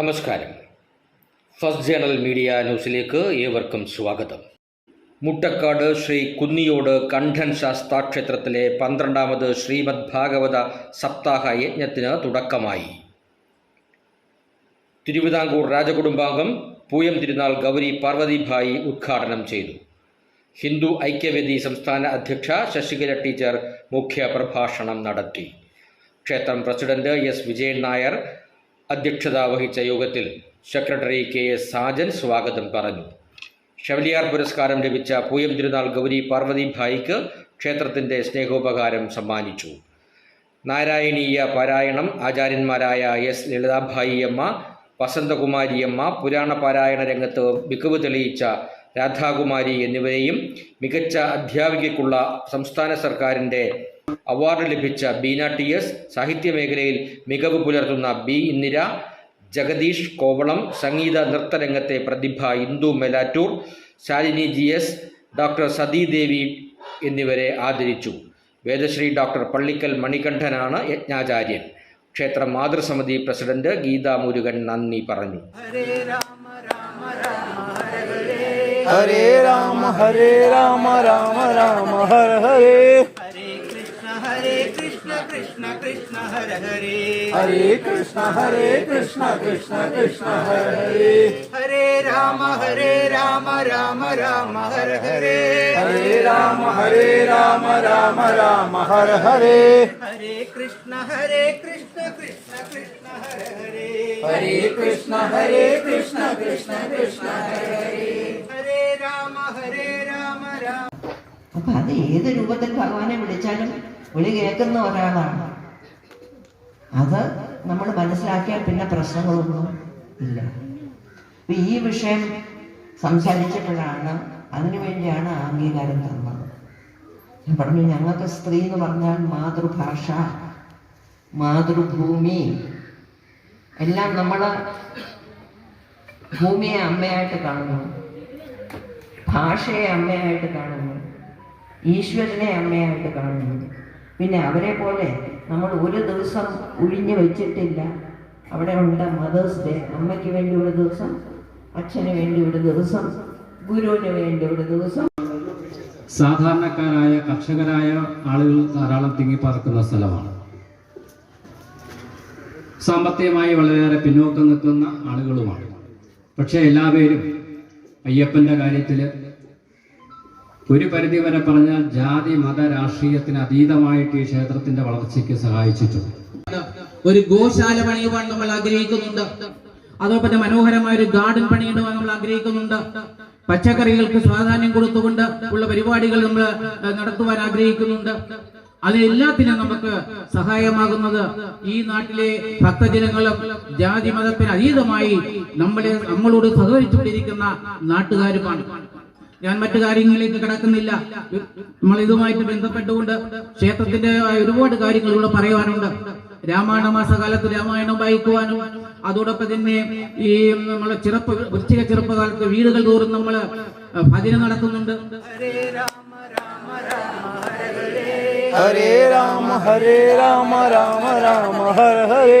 നമസ്കാരം. First journal media ന്യൂസിലേക്ക് ഏവർക്കും സ്വാഗതം. മുട്ടക്കാട് ശ്രീ കുന്നിയോട് കണ്ഠൻ ശാസ്താ ക്ഷേത്രത്തിലെ പന്ത്രണ്ടാമത് ശ്രീമദ് ഭാഗവത സപ്താഹ യജ്ഞത്തിന് തുടക്കമായി. തിരുവിതാംകൂർ രാജകുടുംബാംഗം പൂയം തിരുനാൾ ഗൗരി പാർവതിഭായി ഉദ്ഘാടനം ചെയ്തു. ഹിന്ദു ഐക്യവേദി സംസ്ഥാന അധ്യക്ഷ ശശികല ടീച്ചർ മുഖ്യ പ്രഭാഷണം നടത്തി. ക്ഷേത്രം പ്രസിഡന്റ് എസ് വിജയൻ നായർ അധ്യക്ഷത വഹിച്ച യോഗത്തിൽ സെക്രട്ടറി കെ എസ് സാജൻ സ്വാഗതം പറഞ്ഞു. ഷവലിയാർ പുരസ്കാരം ലഭിച്ച പൂയം തിരുനാൾ ഗൗരി പാർവതിഭായിക്ക് ക്ഷേത്രത്തിന്റെ സ്നേഹോപകാരം സമ്മാനിച്ചു. നാരായണീയ പാരായണം ആചാര്യന്മാരായ എസ് ലളിതാഭായിയമ്മ വസന്തകുമാരിയമ്മ പുരാണ പാരായണ രംഗത്ത് മികവ് തെളിയിച്ച രാധാകുമാരി എന്നിവരെയും മികച്ച അധ്യാപികയ്ക്കുള്ള സംസ്ഥാന സർക്കാരിന്റെ അവാർഡ് ലഭിച്ച ബീന ടി എസ് സാഹിത്യമേഖലയിൽ മികവ് പുലർത്തുന്ന ബി ഇന്ദിര ജഗദീഷ് കോവളം സംഗീത നൃത്തരംഗത്തെ പ്രതിഭ Indu Melattur Shalini G S doctor Sathidevi എന്നിവരെ ആദരിച്ചു. വേദശ്രീ ഡോക്ടർ പള്ളിക്കൽ മണികണ്ഠനാണ് യജ്ഞാചാര്യൻ. ക്ഷേത്ര മാതൃസമിതി പ്രസിഡന്റ് ഗീതാ മുരുകൻ നന്ദി പറഞ്ഞു. ഹരേ രാമ ഹരേ രാമ രാമ രാമ ഹര. ഹരേ कृष्ण कृष्ण कृष्ण हरे हरे हरे कृष्ण हरे कृष्ण कृष्ण कृष्ण हर हरे हरे राम हरे राम राम राम हरे हरे हरे राम हरे राम राम राम हर हरे हरे कृष्ण हरे कृष्ण कृष्ण कृष्ण हरे हरे हरे कृष्ण हरे कृष्ण कृष्ण कृष्ण हर हरे हरे राम हरे राम राम അപ്പൊ അത് ഏത് രൂപത്തിൽ ഭഗവാനെ വിളിച്ചാലും വിളി കേൾക്കുന്ന ഒരാളാണ്. അത് നമ്മൾ മനസ്സിലാക്കിയാൽ പിന്നെ പ്രശ്നങ്ങളൊന്നും ഇല്ല. ഈ വിഷയം സംസാരിച്ചപ്പോഴാണ് അതിനുവേണ്ടിയാണ് അംഗീകാരം തന്നത്. ഞാൻ പറഞ്ഞു ഞങ്ങൾക്ക് സ്ത്രീ എന്ന് പറഞ്ഞാൽ മാതൃഭാഷ മാതൃഭൂമി. എല്ലാം നമ്മൾ ഭൂമിയെ അമ്മയായിട്ട് കാണുന്നു ഭാഷയെ അമ്മയായിട്ട് കാണുന്നു ഈശ്വരനെ അമ്മയായിട്ട് കാണുന്നു. പിന്നെ അവരെ പോലെ നമ്മൾ ഒരു ദിവസം ഒഴിഞ്ഞു വെച്ചിട്ടില്ല. അവിടെ ഉണ്ട് മദേഴ്സ് ഡേ അമ്മയ്ക്ക് വേണ്ടി ഒരു ദിവസം അച്ഛന് വേണ്ടി ഒരു ദിവസം ഗുരുവിന് വേണ്ടി ഒരു ദിവസം. സാധാരണക്കാരായ കർഷകരായ ആളുകൾ ധാരാളം തിങ്ങിപ്പാർക്കുന്ന സ്ഥലമാണ്. സാമ്പത്തികമായി വളരെയേറെ പിന്നോക്കം നിൽക്കുന്ന ആളുകളുമാണ്. പക്ഷേ എല്ലാവരും അയ്യപ്പന്റെ കാര്യത്തിൽ ഒരു പരിധി വരെ പറഞ്ഞാൽ ജാതി മത രാഷ്ട്രീയത്തിന് അതീതമായിട്ട് ഈ ക്ഷേത്രത്തിന്റെ വളർച്ചയ്ക്ക് സഹായിച്ചിട്ടുണ്ട്. ഒരു ഗോശാല പണിയുവാൻ നമ്മൾ ആഗ്രഹിക്കുന്നുണ്ട്. അതോടൊപ്പം മനോഹരമായ ഒരു ഗാർഡൻ പണിയിടുവാൻ നമ്മൾ ആഗ്രഹിക്കുന്നുണ്ട്. പച്ചക്കറികൾക്ക് പ്രാധാന്യം കൊടുത്തുകൊണ്ട് ഉള്ള പരിപാടികൾ നമ്മൾ നടത്തുവാൻ ആഗ്രഹിക്കുന്നുണ്ട്. അതെല്ലാത്തിനും നമുക്ക് സഹായമാകുന്നത് ഈ നാട്ടിലെ ഭക്തജനങ്ങളും ജാതി മതത്തിന് അതീതമായി നമ്മളെ നമ്മളോട് സഹകരിച്ചുകൊണ്ടിരിക്കുന്ന നാട്ടുകാരുമാണ്. ഞാൻ മറ്റു കാര്യങ്ങളിലേക്ക് കിടക്കുന്നില്ല. നമ്മൾ ഇതുമായിട്ട് ബന്ധപ്പെട്ടുകൊണ്ട് ക്ഷേത്രത്തിന്റെ ഒരുപാട് കാര്യങ്ങൾ ഇവിടെ പറയാനുണ്ട് രാമായണ മാസകാലത്ത് രാമായണം വായിക്കുവാനും അതോടൊപ്പം തന്നെ ഈ നമ്മളെ ചെറുപ്പ വൃശ്ചിക ചെറുപ്പകാലത്ത് വീടുകൾ തോറും നമ്മൾ ഭജന നടത്തുന്നുണ്ട്. ഹരേ രാമ ഹരേ രാമ രാമ രാമ ഹര ഹരേ.